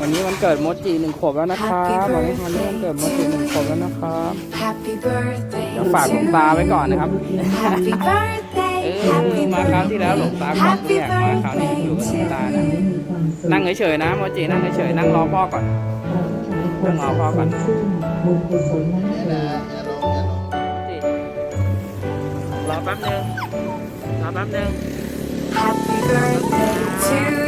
วันนี้วันเกิดโมจิหนึ่งขวบแล้วนะครับวันนี้วันนี้วันเกิดโมจิหนึ่งขวบแล้วนะครับเดี๋ยวฝากหลวงตาไว้ก่อนนะครับเออมาคราวที่แล้วหลวงตาบอกเนี่ยมาคราวนี้อยู่กับหลวงตานะนั่งเฉยๆนะโมจินั่งเฉยๆนั่งรอพ่อก่อนนั่งรอพ่อก่อนรอแป๊บนึงรอแป๊บนึง Happy birthday to you